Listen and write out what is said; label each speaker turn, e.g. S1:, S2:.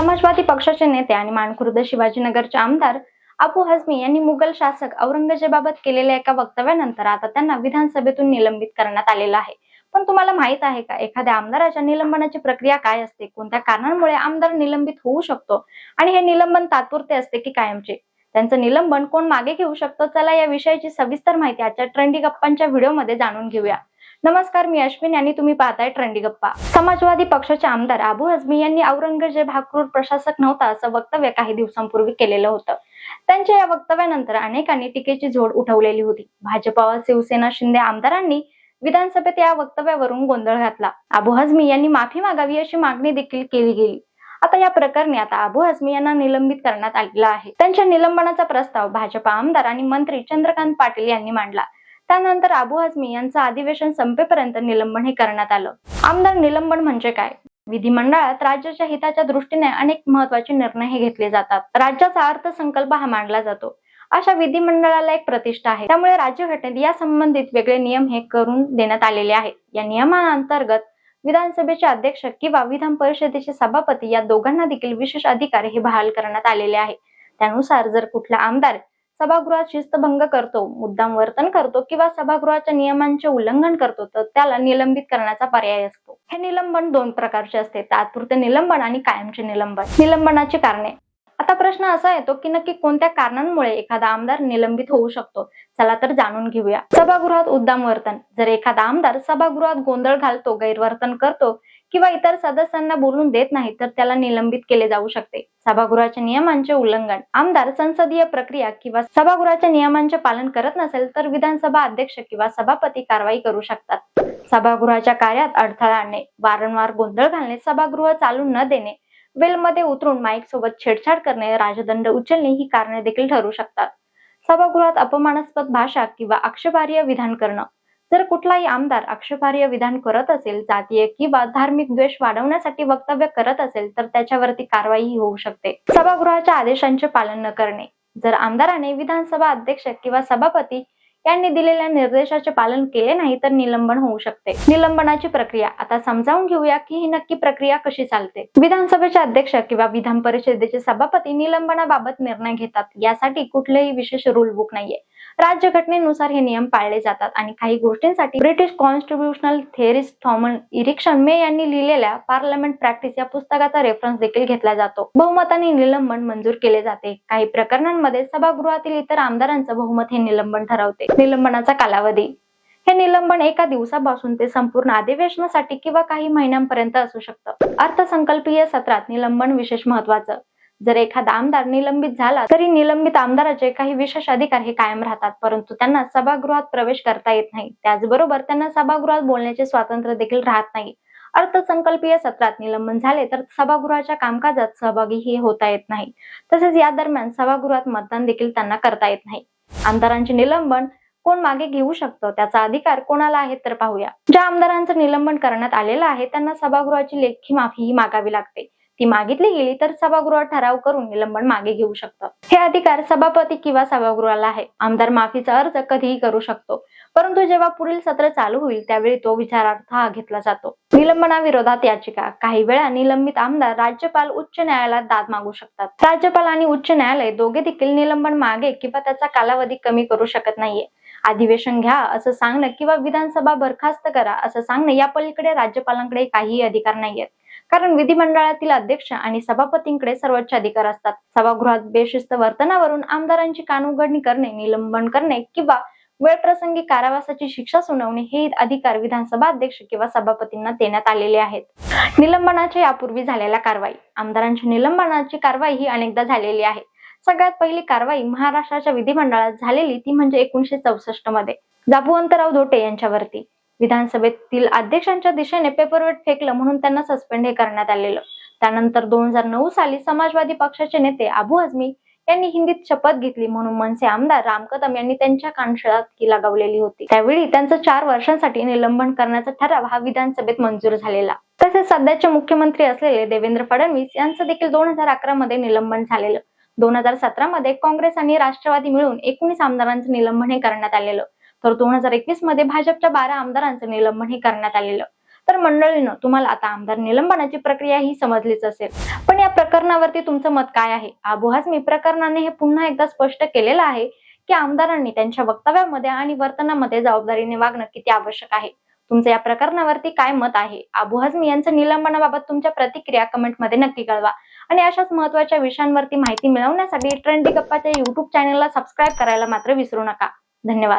S1: समाजवादी पक्षाचे नेते आणि माणखुर्द शिवाजीनगरचे आमदार अबू हजमी यांनी मुघल शासक औरंगजेबाबत केलेल्या एका वक्तव्यानंतर आता त्यांना विधानसभेतून निलंबित करण्यात आलेलं आहे. पण तुम्हाला माहीत आहे का एखाद्या आमदाराच्या निलंबनाची प्रक्रिया काय असते? कोणत्या कारणांमुळे आमदार निलंबित होऊ शकतो? आणि हे निलंबन तात्पुरते असते की कायमचे? त्यांचं निलंबन कोण मागे घेऊ शकतो? चला या विषयाची सविस्तर माहिती आजच्या ट्रेंडी गप्पांच्या व्हिडिओमध्ये जाणून घेऊया. नमस्कार मी अश्विन आणि तुम्ही पाहताय ट्रेंडी गप्पा. समाजवादी पक्षाचे आमदार अबू हजमी यांनी औरंगजेब हा क्रूर प्रशासक नव्हता असं वक्तव्य काही दिवसांपूर्वी केलेलं होतं. त्यांच्या या वक्तव्यानंतर अनेकांनी टीकेची झोड उठवलेली होती. भाजपा व शिवसेना शिंदे आमदारांनी विधानसभेत या वक्तव्यावरून गोंधळ घातला. अबू हजमी यांनी माफी मागावी अशी मागणी देखील केली गेली. आता या प्रकरणी आता अबू हजमी यांना निलंबित करण्यात आलेला आहे. त्यांच्या निलंबनाचा प्रस्ताव भाजपा आमदार आणि मंत्री चंद्रकांत पाटील यांनी मांडला. त्यानंतर अबू आझमी यांचं अधिवेशन संपेपर्यंत निलंबन हे करण्यात आलं. आमदार निलंबन म्हणजे काय? विधिमंडळात राज्याच्या हिताच्या दृष्टीने अनेक महत्त्वाचे निर्णय हे घेतले जातात. राज्याचा अर्थसंकल्प हा मांडला जातो. अशा विधिमंडळाला एक प्रतिष्ठा आहे. त्यामुळे राज्यघटनेत या संबंधित वेगळे नियम हे करून देण्यात आलेले आहेत. या नियमांतर्गत विधानसभेचे अध्यक्ष किंवा विधान परिषदेचे सभापती या दोघांना देखील विशेष अधिकार हे बहाल करण्यात आलेले आहे. त्यानुसार जर कुठला आमदार सभागृहात शिस्तभंग करतो मुद्दाम वर्तन करतो किंवा सभागृहाच्या नियमांचे उल्लंघन करतो तर त्याला निलंबित करण्याचा पर्याय असतो. हे निलंबन दोन प्रकारचे असते. तात्पुरते निलंबन आणि कायमचे निलंबन. निलंबनाची कारणे. आता प्रश्न असा येतो की नक्की कोणत्या कारणांमुळे एखादा आमदार निलंबित होऊ शकतो? चला तर जाणून घेऊया. सभागृहात उद्दाम वर्तन. जर एखादा आमदार सभागृहात गोंधळ घालतो गैरवर्तन करतो किंवा इतर सदस्यांना बोलून देत नाही तर त्याला निलंबित केले जाऊ शकते. सभागृहाच्या नियमांचे उल्लंघन. आमदार संसदीय प्रक्रिया किंवा सभागृहाच्या नियमांचे पालन करत नसेल तर विधानसभा अध्यक्ष किंवा सभापती कारवाई करू शकतात. सभागृहाच्या कार्यात अडथळा आणणे वारंवार गोंधळ घालणे सभागृह चालू न देणे वेलमध्ये उतरून माईक सोबत छेडछाड करणे राजदंड उचलणे ही कारणे देखील ठरू शकतात. सभागृहात अपमानास्पद भाषा किंवा आक्षेपार्ह विधान करणं जर कुठलाही आमदार आक्षेपार्ह विधान करत असेल जातीय किंवा धार्मिक द्वेष वाढवण्यासाठी वक्तव्य करत असेल तर त्याच्यावरती कारवाई होऊ शकते. सभागृहाच्या आदेशांचे पालन न करणे. जर आमदाराने विधानसभा अध्यक्ष किंवा सभापती यांनी दिलेल्या निर्देशाचे पालन केले नाही तर निलंबन होऊ शकते. निलंबनाची प्रक्रिया. आता समजावून घेऊया की ही नक्की प्रक्रिया कशी चालते. विधानसभेचे अध्यक्ष किंवा विधान परिषदेचे सभापती निलंबनाबाबत निर्णय घेतात. यासाठी कुठलेही विशेष रूल बुक नाहीये. राज्यघटनेनुसार हे नियम पाळले जातात आणि काही गोष्टींसाठी British constitutional theorist Thomas Erskine May यांनी लिहिलेल्या पार्लमेंट प्रॅक्टिस या पुस्तकाचा रेफरन्स देखील घेतला जातो. बहुमताने निलंबन मंजूर केले जाते. काही प्रकरणांमध्ये सभागृहातील इतर आमदारांचं बहुमत हे निलंबन ठरवते. निलंबनाचा कालावधी. हे निलंबन एका दिवसापासून ते संपूर्ण अधिवेशनासाठी किंवा काही महिन्यांपर्यंत असू शकतं. अर्थसंकल्पीय सत्रात निलंबन विशेष महत्वाचं जर एखादा आमदार निलंबित झाला तरी निलंबित आमदाराचे काही विशेष अधिकार हे कायम राहतात. परंतु त्यांना सभागृहात प्रवेश करता येत नाही. त्याचबरोबर त्यांना सभागृहात बोलण्याचे स्वातंत्र्य देखील राहत नाही. अर्थसंकल्पीय सत्रात निलंबन झाले तर सभागृहाच्या कामकाजात सहभागीही होता येत नाही. तसेच या दरम्यान सभागृहात मतदान देखील त्यांना करता येत नाही. आमदारांचे निलंबन कोण मागे घेऊ शकतो? त्याचा अधिकार कोणाला आहे तर पाहूया. ज्या आमदारांचं निलंबन करण्यात आलेलं आहे त्यांना सभागृहाची लेखी माफीही मागावी लागते. ती मागितली गेली तर सभागृहात ठराव करून निलंबन मागे घेऊ शकतं. हे अधिकार सभापती किंवा सभागृहाला आहे. आमदार माफीचा अर्ज कधीही करू शकतो. परंतु जेव्हा पुढील सत्र चालू होईल त्यावेळी तो विचारार्थ हा घेतला जातो. निलंबनाविरोधात याचिका. काही वेळा निलंबित आमदार राज्यपाल उच्च न्यायालयात दाद मागू शकतात. राज्यपाल आणि उच्च न्यायालय दोघे देखील निलंबन मागे किंवा त्याचा कालावधी कमी करू शकत नाहीये. अधिवेशन घ्या असं सांगणं किंवा विधानसभा बरखास्त करा असं सांगणं या पलीकडे राज्यपालांकडे काहीही अधिकार नाहीयेत. कारण विधिमंडळातील अध्यक्ष आणि सभापतींकडे सर्वोच्च अधिकार असतात. सभागृहात बेशिस्त वर्तनावरून आमदारांची कानउघडणी करणे निलंबन करणे किंवा वेळप्रसंगी कारावासाची शिक्षा सुनावणे हे अधिकार विधानसभा अध्यक्ष किंवा सभापतींना देण्यात आलेले आहेत. निलंबनाच्या यापूर्वी झालेल्या कारवाई. आमदारांच्या निलंबनाची कारवाई ही अनेकदा झालेली आहे. सगळ्यात पहिली कारवाई महाराष्ट्राच्या विधिमंडळात झालेली ती म्हणजे एकोणीशे चौसष्टमध्ये. जाबुवंतराव धोटे यांच्यावरती. विधानसभेतील अध्यक्षांच्या दिशेने पेपरवेट फेकलं म्हणून त्यांना सस्पेंड हे करण्यात आलेलं. त्यानंतर दोन हजार नऊ साली समाजवादी पक्षाचे नेते अबू अजमी यांनी हिंदीत शपथ घेतली म्हणून मनसे आमदार राम कदम यांनी त्यांच्या कानशिळात की लगावलेली होती. त्यावेळी त्यांचं चार वर्षांसाठी निलंबन करण्याचा ठराव हा विधानसभेत मंजूर झालेला. तसेच सध्याचे मुख्यमंत्री असलेले देवेंद्र फडणवीस यांचं देखील दोन हजार अकरा मध्ये निलंबन झालेलं. दोन हजार सतरा मध्ये काँग्रेस आणि राष्ट्रवादी मिळून एकोणीस आमदारांचं निलंबन हे करण्यात आलेलं. तर दोन हजार एकवीसमध्ये भाजपच्या बारा आमदारांचं निलंबन हे करण्यात आलेलं. तर मंडळीनं तुम्हाला आता आमदार निलंबनाची प्रक्रिया ही समजलीच असेल. पण या प्रकरणावरती तुमचं मत काय आहे? अबू मी प्रकरणाने हे पुन्हा एकदा स्पष्ट केलेलं आहे की आमदारांनी त्यांच्या वक्तव्यामध्ये आणि वर्तनामध्ये जबाबदारीने वागणं किती आवश्यक आहे? तुमचं या प्रकरणावरती काय मत आहे? आबू हजमी यांचं निलंबनाबाबत तुमच्या प्रतिक्रिया कमेंटमध्ये नक्की कळवा. आणि अशाच महत्त्वाच्या विषयांवरती माहिती मिळवण्यासाठी ट्रेंडी गप्पाच्या युट्यूब चॅनलला सबस्क्राईब करायला मात्र विसरू नका. धन्यवाद.